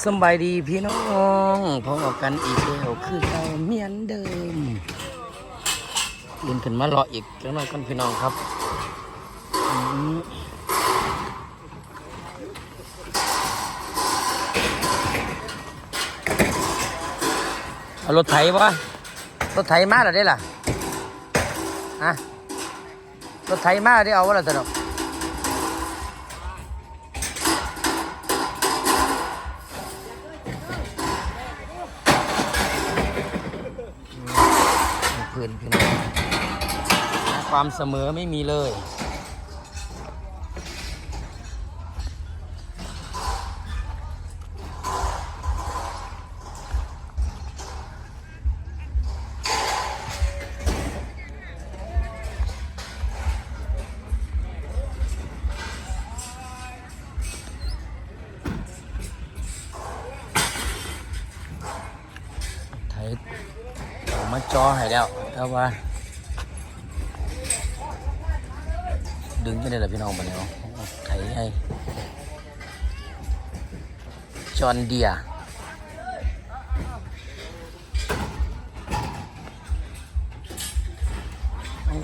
สบายดีพี่น้องพบกันอีกแล้วคือเราเมียนเดิมลุนขึ้นมารออีกจังหน่อยกันพี่น้องครับเอารถไถปะรถไถมาแล้วได้ล่ะฮะรถไถมาได้เอาวะล่ะตลอืนพี่น้องความเสมอไม่มีเลย ไทยอมาจอให้แล้ว แต่ว่า ดึงไม่ได้หรอพี่น้องบันนี้เอาไถให้จอนเดีย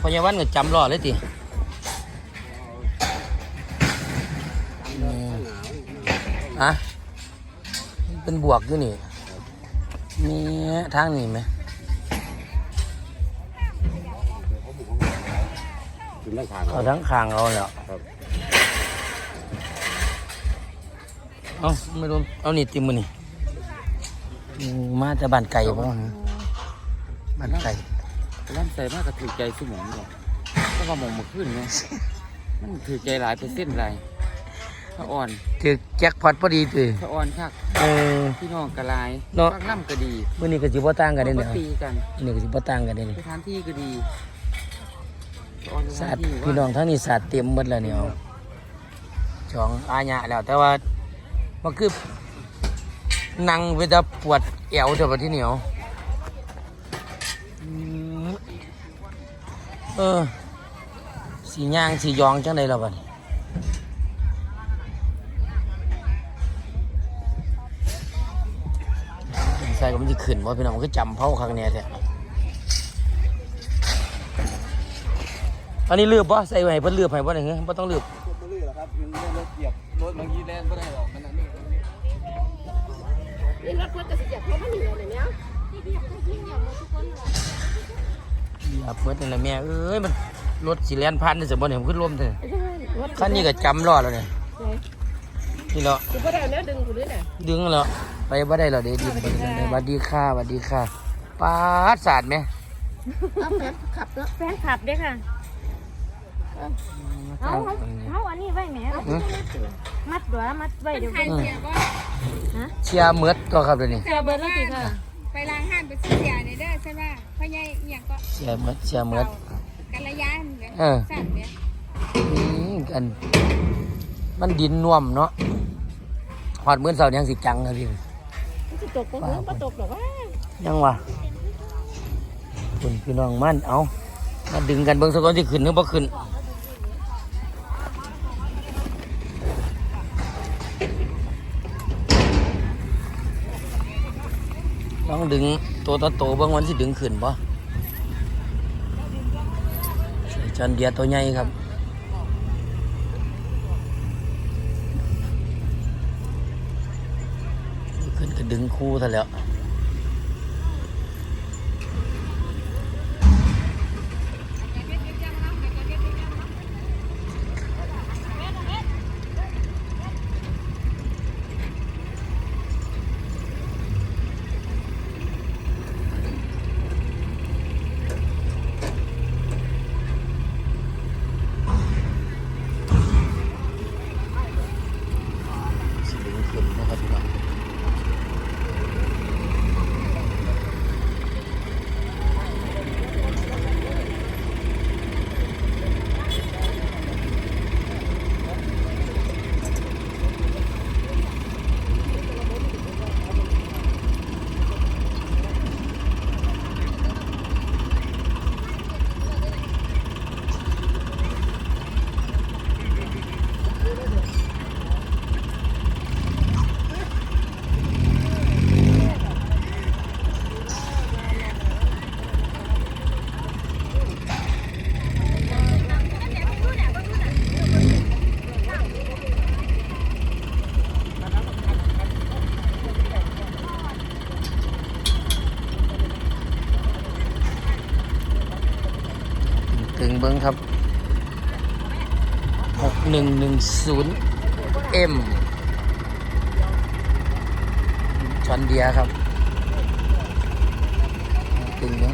พยาวันก็จำรอเลยติอืมอะเป็นบวกอยู่นี่ มีทางนี้ไหม ถึงได้ทางเอาทั้งคางเอาแล้วครับเอาไม่รู้เอานี่ติมมือนี่อืมมาแต่บ้านไก่ป่ะบ้านไก่ร่ำใส่มากกระถือใจสมองก่อนก็ว่ามองมาขึ้นไงมันถือใจหลายเปอร์เซ็นต์ไรถ้าอ่อนถือแจ็คพอตพอดีตือถ้าอ่อนคักเออพี่น้องกระลายเนาะพักน้ำก็ดีมื่อนี้ก็สิบ่ต่างกันเด้ก็เนี่ยตีกันมื่อนี้ก็สิบ่ต่างกันเด้เนี่ยสถานที่ก็ดีถ้าอ่อน สสาถาดพี่น้องทั้งนี้สาดเต็มหมดแล้วเนี่ยเอาจองอาญะแล้ว แต่ว่ามันคือนั่งเวลาปวดแอวเท่าที่เหนียวเออ สีย่างสียองจังไดล่ะบัดนี้ใส่ก็มันจะขึ้นว่าพี่น้องมันก็จำเผาครั้งเนี้ยแท้ อันนี้เลือบป่ะใส่ไว้ให้เพิ่นเลือบให้ป่ะเนี่ยเฮ้ยบ่ต้องเลือบไม่ลื่นหรอครับมันรถเหยียบรถบางทีแล่นไม่ได้หรอกมันนั่นนี่นี่รถรถกระสิบเขาไม่หนีเลยเนี่ยที่พี่เขาที่เนี่ยมาทุกคนเลยอย่าเปิดนี่แหละแม่เอ้ยมันรถสิแล่นผ่านนี่สิบ่เนี่ยมันขึ้นลมเถอะใช่รถคันนี้ก็จำรอดแล้วเนี่ยนี่เนาะคือพ่อได้แล้วดึงกูด้วยเนี่ยดึงแล้วไปบ่ได้แล้วเดี๋ยวดิไปกันเลยสวัสดีค่ะสวัสดีค่ะปาดสาดไหมเอาแฟนขับเนาะแฟนคลับเด้อค่ะ เอาเอาเอาอันนี้ไว้แหมมัดดัวมัดไว้เดี๋ยวใครเสียก็เชียร์เมือดตัวครับเดี๋ยวนี้เสือเบิร์ดแล้วสิค่ะไปล้างห้านไปซื้อยาในเด้อใช่ป่ะพ่อใหญ่อหย่างก็เชียร์เมือดเชียร์เมือดกันระยะเนี่ยเออสั่นเนี่ยนี่กันมันดินน่วมเนาะหอดมื้อเสาร์ยังสิจังครับพี่มันจะตกก็หัวก็ตกหรอกว่ายังวะคุณพี่น้องมันเอามาดึงกันเบิ่งสักคนที่ขึ้นหรือบ่ขึ้น ต้องดึงตัวตโตๆเบางวันที่ดึงขึ้นปะจันเดียตัวใหญ่ครับขึ้นก็ดึงคู่เท่าแล้ว เบิ้งครับหกหนึ่งหนึ่งศูนย์เอ็มชอนเดียครับ ถึงเนา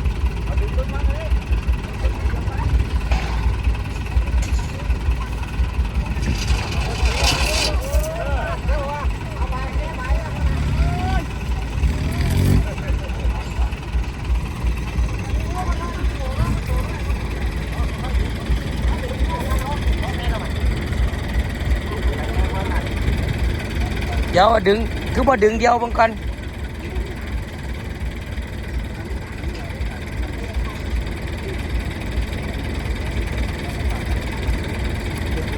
เดี๋ยวดึงคือบ่ดึงเดียวบางกัน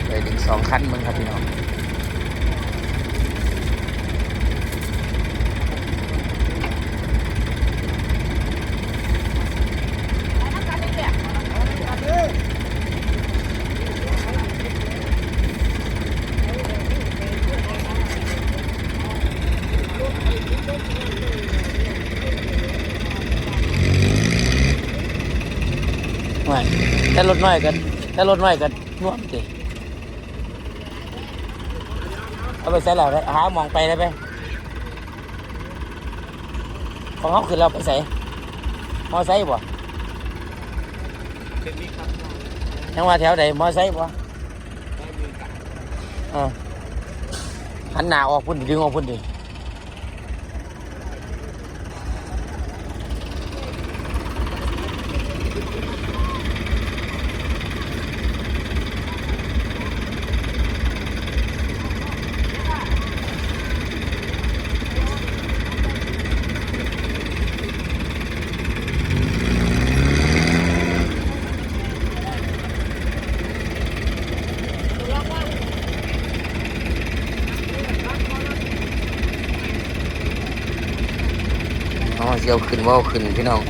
ไปดึงสองคันมึงครับพี่น้อง ไม่แต่ รถน้อยกันแต่รถน้อยกันน่วมติเอาไปใส่แล้วหามองไปได้ไหมของเขาขึ้นเราไปใส่มอไซค์บ่ยังว่าแถวใดมอไซค์บ่อหันหน้าออกพุ่นดิดึงออกพุ่นดิ เสียวขึ้นว่าวขึ้นพี่น้อง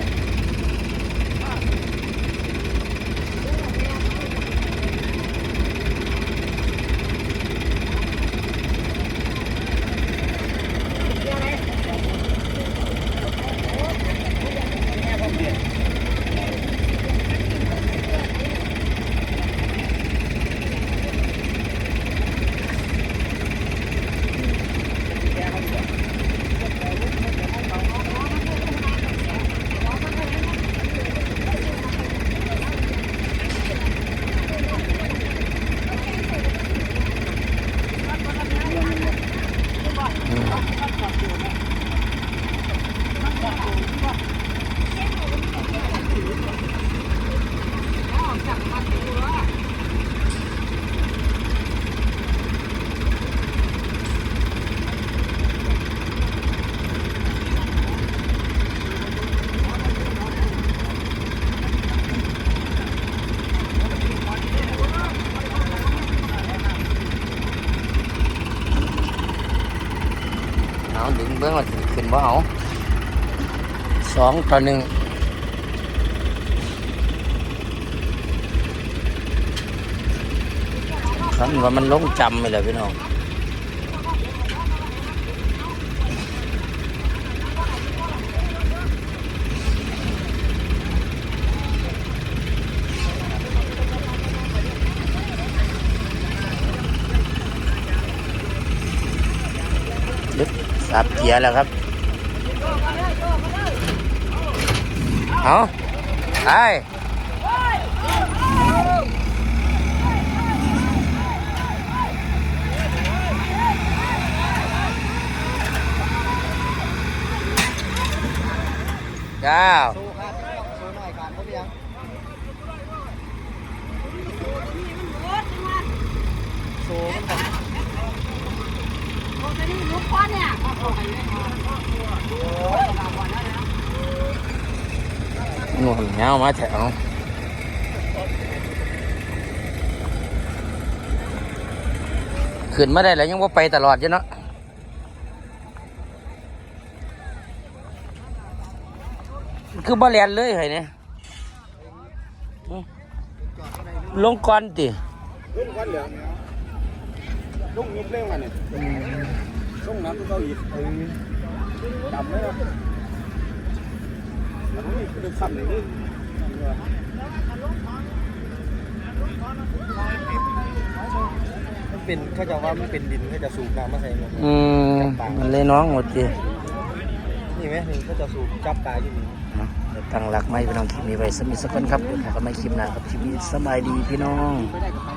เอาดึงเบื้องว่าสิขึ้นบ่เอาสองต่อหนึ่งคันว่ามันลงจำไปเลยพี่น้อง สับเกียร์แล้วครับเอาไปเก้า ลูกพ่อเนี่ยหนุ่มเงามาแถวขึ้นมาได้แล้วยังว่าไปตลอดอยู่เนาะคือบ่แลนเลยไห้เนี่ยลงก่อนติลุงวันเหลือลงยิบเร่งมาเนี่ย ลุงน้ำตัวเกาอีกจำไหมครับอันนี้คือคำหนึ่งมันเป็นเขาจะว่ามันเป็นดินเขาจะสูบน้ำมาใส่เงินอืมมันเลยน้องหมดทีนี่ไหมนี่เขาจะสูบจับปลาอยู่นี่เดี๋ยวตั้งหลักไม่พี่น้องคลิปนี้ไว้สมิสกคนครับเดี๋ยวพบกันใหม่คลิปหน้าครับคลิปนี้สบายดีพี่น้องไม่ได้กับไป